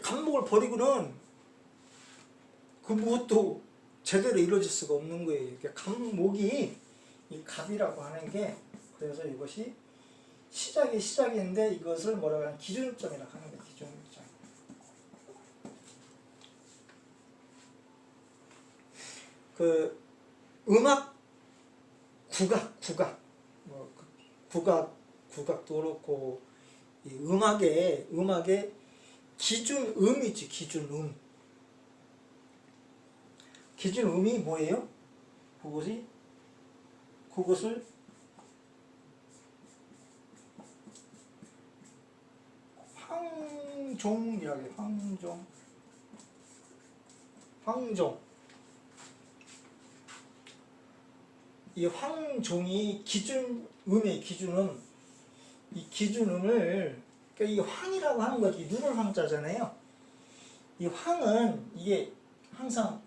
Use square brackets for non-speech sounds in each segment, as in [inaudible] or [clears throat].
감목을 버리고는 그 무엇도 제대로 이루어질 수가 없는 거예요. 감목이 이 갑이라고 하는 게 그래서 이것이 시작이 시작인데 이것을 뭐라고 하는 기준점이라고 하는 거예요. 기준점. 그 음악 국악 국악 뭐그 국악 국악도 그렇고 이 음악의 음악의 기준음이지 기준음 기준음이 뭐예요? 그것이 그것을 황종이라고 해요. 황종 황종 이 황종이 기준음의 기준은 이 기준음을 그러니까 이 황이라고 하는 것이 누를 황자잖아요. 이 황은 이게 항상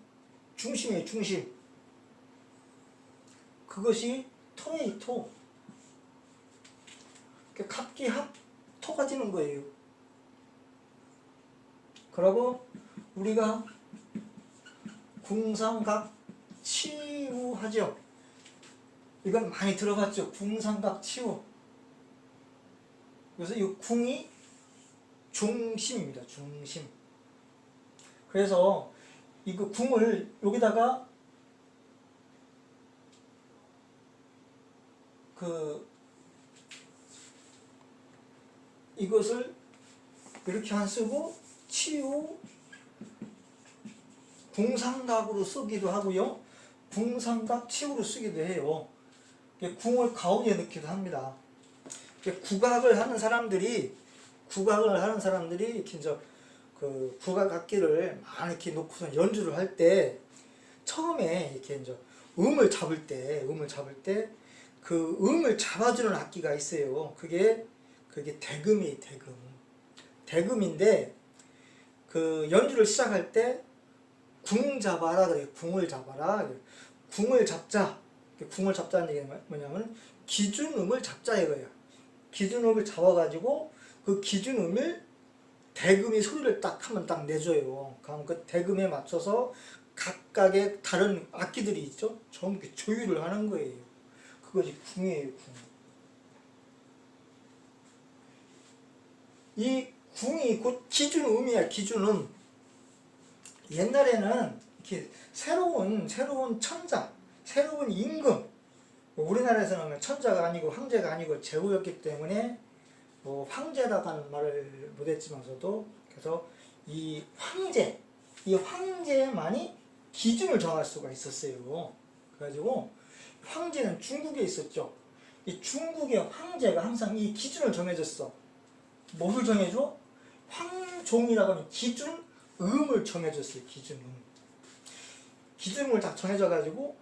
중심이에요, 중심. 그것이 토메이토. 그러니까 갑기 합 토가 지는 거예요. 그러고 우리가 궁상각 치우하죠. 이건 많이 들어봤죠. 궁상각 치우. 그래서 이 궁이 중심입니다. 중심. 그래서 이거 궁을 여기다가 그 이것을 이렇게 안 쓰고 치우 궁상각으로 쓰기도 하고요. 궁상각 치우로 쓰기도 해요. 궁을 가운데 넣기도 합니다. 국악을 하는 사람들이 국악을 하는 사람들이 이렇게 이제 그 국악 악기를 많이 이렇게 놓고서 연주를 할 때 처음에 이렇게 이제 음을 잡을 때 음을 잡을 때 그 음을 잡아주는 악기가 있어요. 그게 그게 대금이에요. 대금. 대금인데 그 연주를 시작할 때 궁 잡아라 그래요. 궁을 잡아라. 궁을 잡자. 궁을 잡자는 얘기는 뭐냐면 기준음을 잡자 이거예요. 기준음을 잡아가지고 그 기준음을 대금이 소리를 딱 하면 딱 내줘요. 그럼 그 대금에 맞춰서 각각의 다른 악기들이 있죠. 전부 조율을 하는 거예요. 그것이 궁이에요. 궁. 이 궁이 곧 기준음이야. 기준음. 옛날에는 이렇게 새로운 새로운 천자, 새로운 임금. 뭐 우리나라에서는 천자가 아니고 황제가 아니고 제후였기 때문에 뭐 황제라고 하는 말을 못했지만서도 그래서 이 황제, 이 황제만이 기준을 정할 수가 있었어요. 그래가지고 황제는 중국에 있었죠. 이 중국의 황제가 항상 이 기준을 정해줬어. 뭐를 정해줘? 황종이라고 하는 기준 음을 정해줬어요. 기준 음. 기준음을 딱 정해져가지고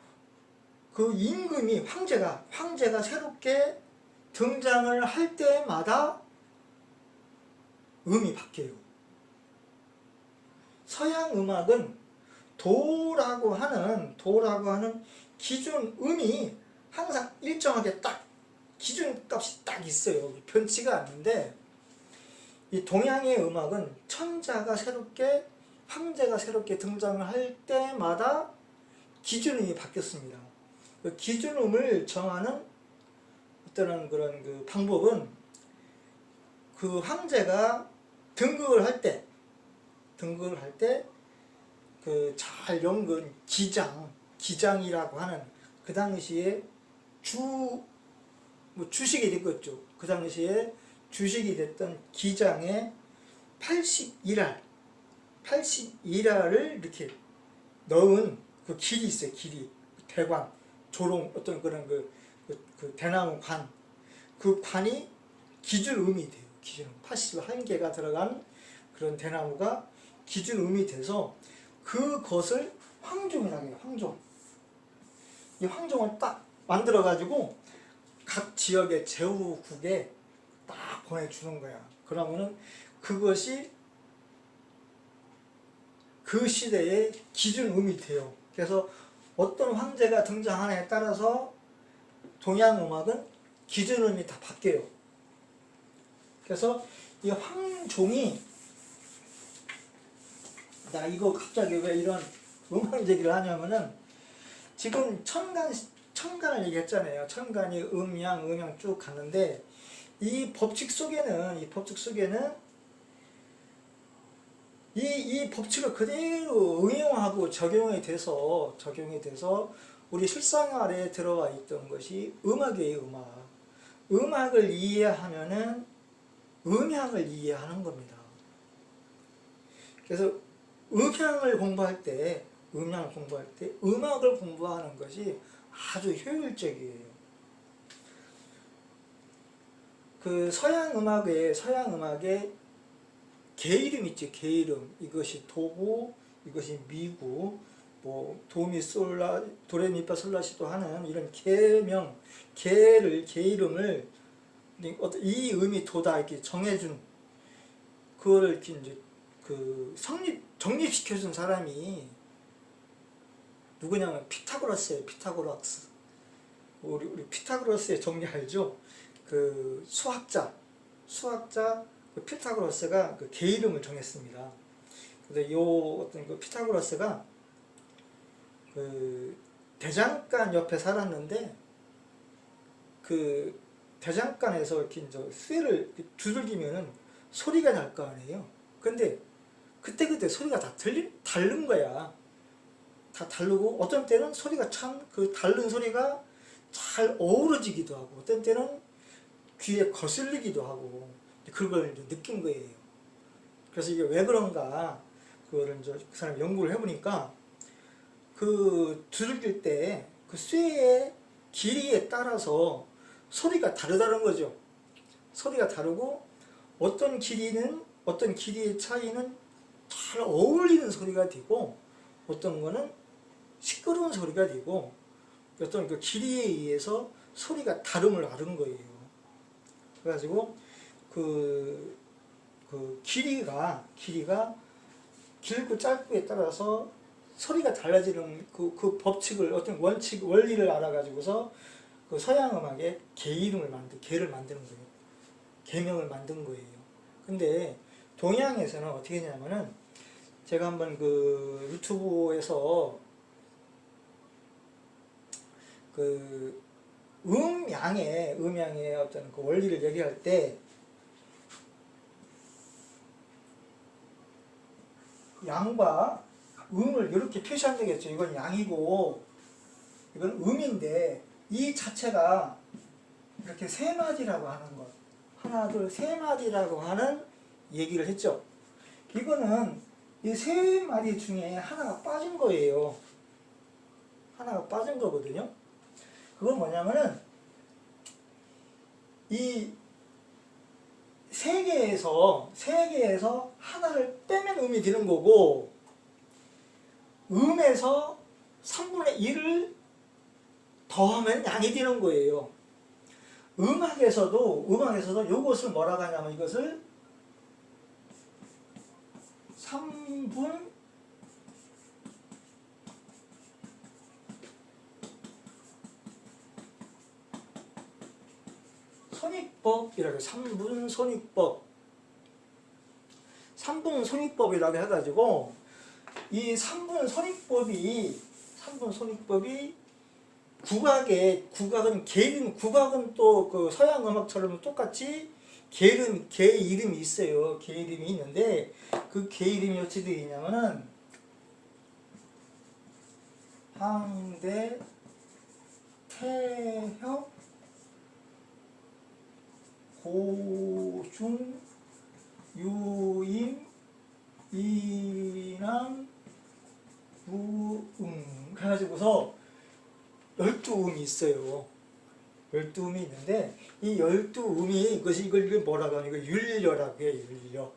그 임금이 황제가 황제가 새롭게 등장을 할 때마다 음이 바뀌어요. 서양 음악은 도라고 하는 도라고 하는 기준 음이 항상 일정하게 딱 기준 값이 딱 있어요. 변치가 않는데 이 동양의 음악은 천자가 새롭게 황제가 새롭게 등장을 할 때마다 기준음이 바뀌었습니다. 그 기준음을 정하는 어떤 그런 그 방법은 그 황제가 등극을 할 때, 등극을 할 때 그 잘 연근 기장, 기장이라고 하는 그 당시에 주, 뭐 주식이 됐겠죠. 그 당시에 주식이 됐던 기장의 81알, 81알을 이렇게 넣은 그 길이 있어요. 길이. 대관, 조롱, 어떤 그런 그, 그, 그 대나무 관. 그 관이 기준음이 돼요. 기준음. 81개가 들어간 그런 대나무가 기준음이 돼서 그것을 황종이라고 해요. 황종. 이 황종을 딱 만들어가지고 각 지역의 제후국에 딱 보내주는 거야. 그러면은 그것이 그 시대의 기준음이 돼요. 그래서 어떤 황제가 등장하냐에 따라서 동양 음악은 기준음이 다 바뀌어요. 그래서 이 황종이 나 이거 갑자기 왜 이런 음악 얘기를 하냐면은 지금 천간 천간을 얘기했잖아요. 천간이 음양 음양 쭉 갔는데 이 법칙 속에는 이 법칙 속에는 이, 이 법칙을 그대로 응용하고 적용이 돼서 적용이 돼서 우리 실생활에 들어와 있던 것이 음악이에요, 음악. 음악을 이해하면은 음향을 이해하는 겁니다. 그래서 음향을 공부할 때, 음향을 공부할 때 음악을 공부하는 것이 아주 효율적이에요. 그 서양 음악에 서양 음악에 개 이름 있지 개 이름 이것이 도구 이것이 미구 뭐 도미 솔라 도레미파 솔라시도 하는 이런 개명 개를 개 이름을 어떤 이 음이 도다 이렇게 정해준 그거를 이제 그 성립 정립시켜준 사람이 누구냐면 피타고라스예요 피타고라스 우리 우리 피타고라스의 정리 알죠? 그 수학자 수학자 그 피타고라스가 그 개 이름을 정했습니다. 근데 요 어떤 그 피타고라스가 그 대장간 옆에 살았는데 그 대장간에서 이렇게 이제 쇠를 두들기면은 소리가 날 거 아니에요. 근데 그때 그때 소리가 다 들리 다른 거야. 다 다르고 어떤 때는 소리가 참 그 다른 소리가 잘 어우러지기도 하고 어떤 때는 귀에 거슬리기도 하고 그걸 느낀 거예요. 그래서 이게 왜 그런가 그거를 이제 그 사람 연구를 해보니까 그 두들길 때 그 쇠의 길이에 따라서 소리가 다르다는 거죠. 소리가 다르고 어떤 길이는 어떤 길이의 차이는 잘 어울리는 소리가 되고 어떤 거는 시끄러운 소리가 되고 어떤 그 길이에 의해서 소리가 다름을 아는 거예요. 그래가지고 그, 그 길이가 길이가 길고 짧고에 따라서 소리가 달라지는 그, 그 법칙을 어떤 원칙 원리를 알아가지고서 그 서양 음악에 개 이름을 만든 개를 만드는 거예요. 개명을 만든 거예요. 근데 동양에서는 어떻게 했냐면은 제가 한번 그 유튜브에서 그 음양의 음양의 어떤 그 원리를 얘기할 때 양과 음을 이렇게 표시한 되겠죠. 이건 양이고 이건 음인데 이 자체가 이렇게 세 마디라고 하는 것 하나 둘 세 마디라고 하는 얘기를 했죠. 이거는 이 세 마디 중에 하나가 빠진 거예요. 하나가 빠진 거거든요. 그건 뭐냐면은 이 세 개에서 세 개에서 하나를 빼면 음이 되는 거고 음에서 3분의 1을 더하면 양이 되는 거예요. 음악에서도 음악에서도 이것을 뭐라고 하냐면 이것을 3분 손익법이라고 해요. 3분 손익법. 3분 손익법이라고 해가지고 이 3분 손익법이 3분 손익법이 국악의 국악은 개 이름 국악은 또 그 서양 음악처럼 똑같이 개 이름 개 이름이 있어요. 개 이름이 있는데 그 개 이름이 어찌 되어 있냐면은 항대 태협 고중 유임 이남 무음 해가지고서 열두 음이 있어요. 열두 음이 있는데 이 열두 음이 이것이 이걸 뭐라고 하냐 이거 율려라고 해요 율려.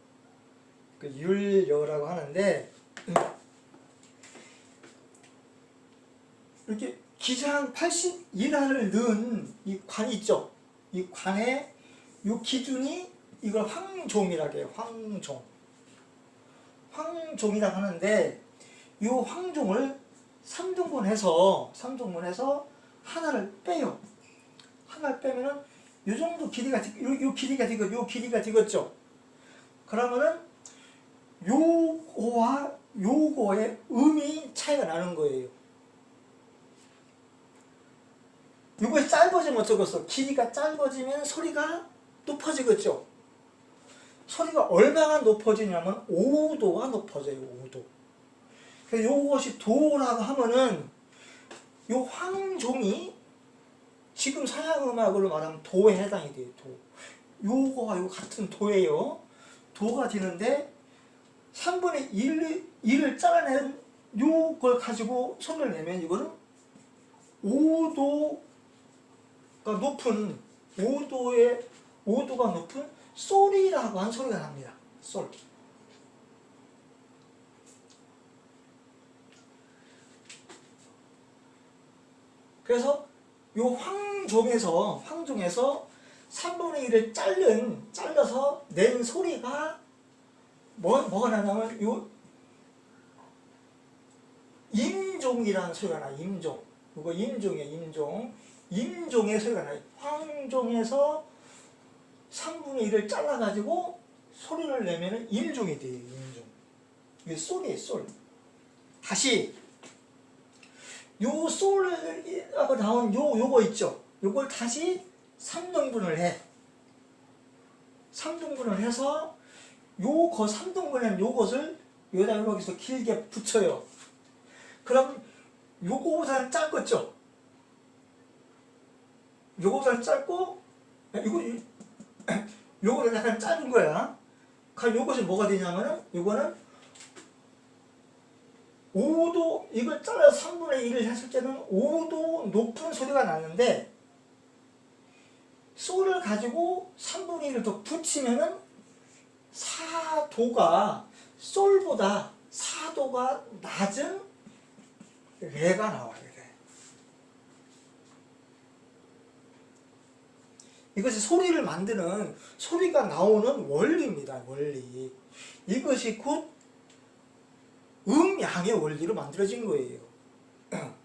그 율려라고 하는데 음. 이렇게 기장 81하를 넣은 이관 있죠. 이 관에 이 기준이 이걸 황종이라고 해요. 황종. 황종이라고 하는데 이 황종을 3등분 해서 3등분 해서 하나를 빼요. 하나를 빼면은 이 정도 길이가 요, 요 길이가 되고 요 길이가 되겠죠. 그러면은 요거와 요거의 음이 차이가 나는 거예요. 요것이 짧아지면 어쩌겠어? 길이가 짧아지면 소리가 높아지겠죠? 소리가 얼마나 높아지냐면 5도가 높아져요, 5도. 그래서 요것이 도라고 하면은 요 황종이 지금 서양 음악으로 말하면 도에 해당이 돼요, 도. 요거와 요 같은 도예요. 도가 되는데 3분의 1, 1을 잘라낸 요걸 가지고 손을 내면 이거는 5도가 높은 5도의 5도가 높은 솔이라고 한 소리가 납니다. 솔. 그래서 요 황종에서 황종에서 3분의 1을 자른 잘라서 낸 소리가 뭐, 뭐가 나냐면 요 임종이라는 소리가 나 임종 이거 임종이에요 임종 임종의 소리가 나요 황종에서 3분의 1을 잘라가지고 소리를 내면은 임종이 돼요 임종. 이게 솔이에요 솔. 다시 요 솔하고 나온 요 요거 있죠? 요걸 다시 3등분을 해. 3등분을 해서 요거 3등분한 요것을 여기다 여기서 길게 붙여요. 그럼 요거보다는 짧겠죠? 요거보다는 짧고 이거 이- [coughs] 요거는 약간 짧은 거야 그럼 요것이 뭐가 되냐면은 요거는 5도 이걸 잘라서 3분의 1을 했을 때는 5도 높은 소리가 나는데 소를 가지고 3분의 1을 더 붙이면은 4도가 솔보다 4도가 낮은 레가 나와요. 레. 이것이 소리를 만드는 소리가 나오는 원리입니다. 원리. 이것이 곧 음양의 원리로 만들어진 거예요. [clears throat]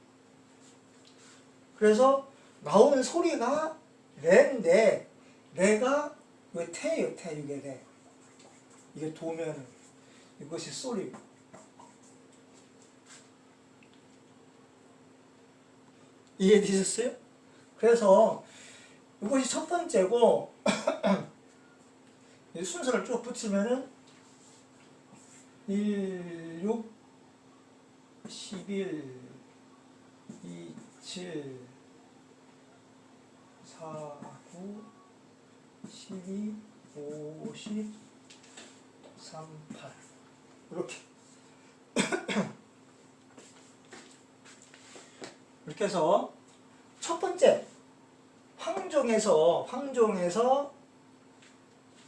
그래서 나오는 소리가 레인데 레가 왜 태예요? 태 이게 레. 이게 도면 이것이 소리. 이해되셨어요? 그래서 이것이 첫 번째고 [clears throat] 이 순서를 쭉 붙이면은 1, 6, 11, 2, 7, 4, 9, 12, 50, 3, 8 이렇게. [clears throat] 이렇게 해서 첫 번째 황종에서 황종에서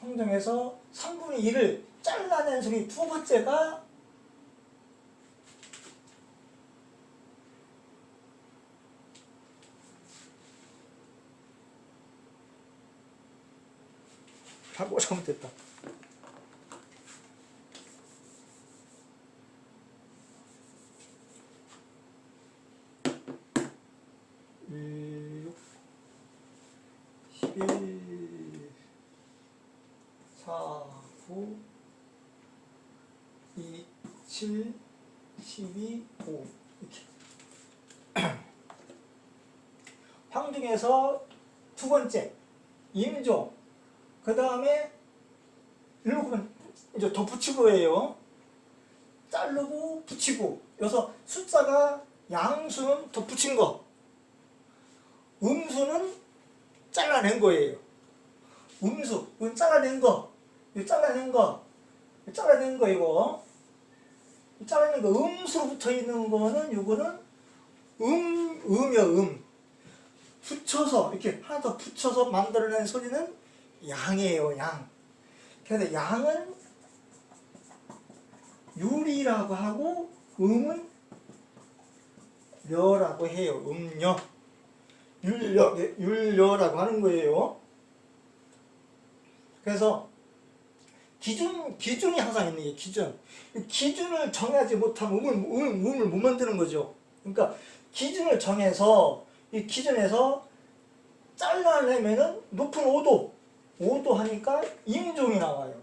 황종에서 3분의 1을 잘라낸 소리 두 번째가 하고 잘못됐다. 일, 11, 4, 9, 2, 7, 12, 5 이렇게. [clears throat] 황중에서 두 번째 임종 그 다음에 일곱은 이제 덧붙이고예요. 자르고 붙이고. 여기서 숫자가 양수는 덧붙인 거. 음수는 잘라낸 거예요. 음수. 이건 잘라낸 거. 이거 잘라낸 거. 이거 잘라낸 거 이거 거 음수로 붙어 있는 거는 요거는 음 음이야 음. 붙여서 이렇게 하나 더 붙여서 만들어낸 소리는 양이에요 양. 그래서 양은 유리라고 하고 음은 려라고 해요 음려 율려 율려라고 하는 거예요. 그래서 기준 기준이 항상 있는 게 기준. 이 기준을 정하지 못하면 음을 음, 음을 못 만드는 거죠. 그러니까 기준을 정해서 이 기준에서 잘라내면은 높은 5도 5도 하니까 임종이 나와요.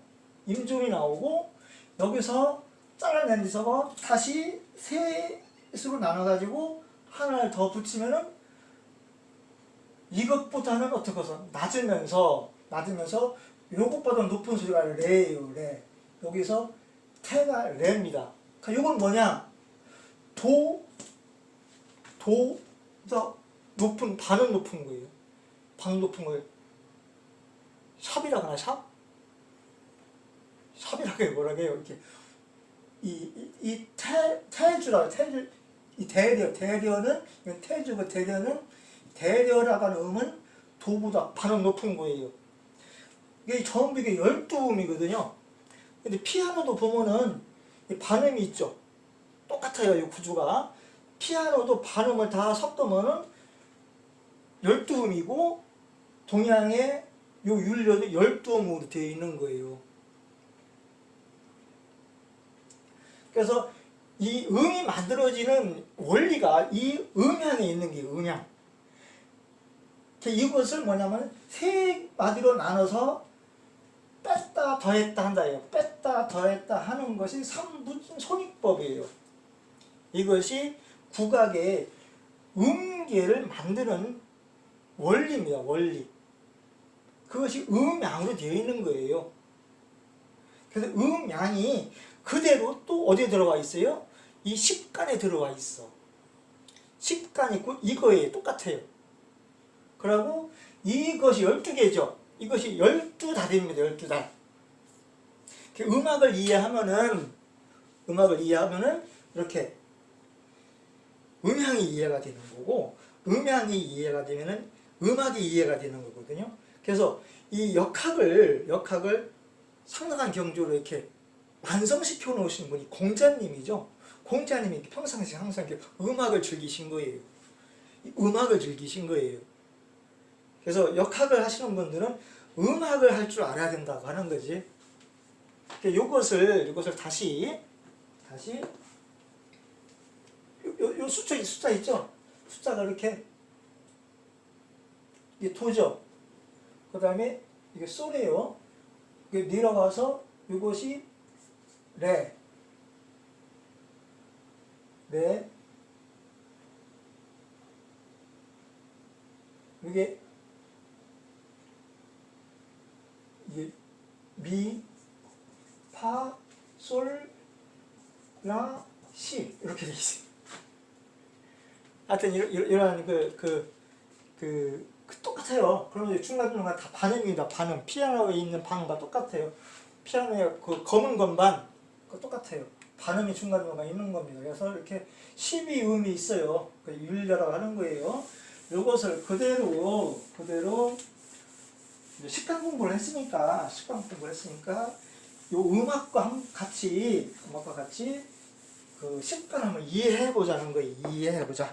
임종이 나오고 여기서 잘라낸 데서 다시 셋으로 나눠가지고 하나를 더 붙이면은 이것보다는 어떻게 해서? 낮으면서 낮으면서 요것보다 높은 소리가 레예요 레. 여기서 태가 레입니다. 그러니까 요건 뭐냐? 도 도보다 높은 반은 높은 거예요. 반 높은 거예요. 샵이라 그러나 샵? 샵이라고 해요 뭐라고 해요? 이렇게. 이이 태주라 태주. 이 대려 대려는 이건 태주고 대려는 대려라고 하는 음은 도보다 반은 높은 거예요 이게 전부 이게 열두 음이거든요. 근데 피아노도 보면은 이 반음이 있죠. 똑같아요 이 구조가. 피아노도 반음을 다 섞으면은 열두 음이고 동양의 요 율려도 열두 음으로 되어 있는 거예요. 그래서 이 음이 만들어지는 원리가 이 음향에 있는 게 음향. 이것을 뭐냐면 세 마디로 나눠서 뺐다 더했다 한다예요. 뺐다 더했다 하는 것이 삼분 손익법이에요. 이것이 국악의 음계를 만드는 원리입니다. 원리. 그것이 음양으로 되어 있는 거예요. 그래서 음양이 그대로 또 어디에 들어가 있어요? 이 십간에 들어가 있어. 십간 있고 이거에 똑같아요. 그리고 이것이 열두 개죠. 이것이 열두 달입니다. 열두 달. 음악을 이해하면은 음악을 이해하면은 이렇게 음향이 이해가 되는 거고 음향이 이해가 되면은 음악이 이해가 되는 거거든요. 그래서 이 역학을 역학을 상당한 경주로 이렇게 완성시켜 놓으신 분이 공자님이죠. 공자님이 평상시에 항상 음악을 즐기신 거예요. 음악을 즐기신 거예요. 그래서 역학을 하시는 분들은 음악을 할 줄 알아야 된다고 하는 거지. 이것을 이것을 다시 다시 요, 요, 요 숫자 숫자 있죠? 숫자가 이렇게 이게 도죠. 그 다음에 이게 소래요. 이게 내려가서 이것이 레, 레, 이게 미, 파, 솔, 라, 시 이렇게 돼 있어요. 하여튼 이런 이런 그그 그, 그 똑같아요. 그러면 중간 중간 다 반음입니다. 반음 피아노에 있는 반음과 똑같아요. 피아노의 그 검은 건반 그 똑같아요. 반음이 중간중간 있는 겁니다. 그래서 이렇게 12음이 있어요. 그 율려라고 하는 거예요. 이것을 그대로 그대로 식당 공부를 했으니까 식당 공부를 했으니까 요 음악과 함- 같이 음악과 같이 그 식단 한번 이해해 보자는 거예요. 이해해 보자.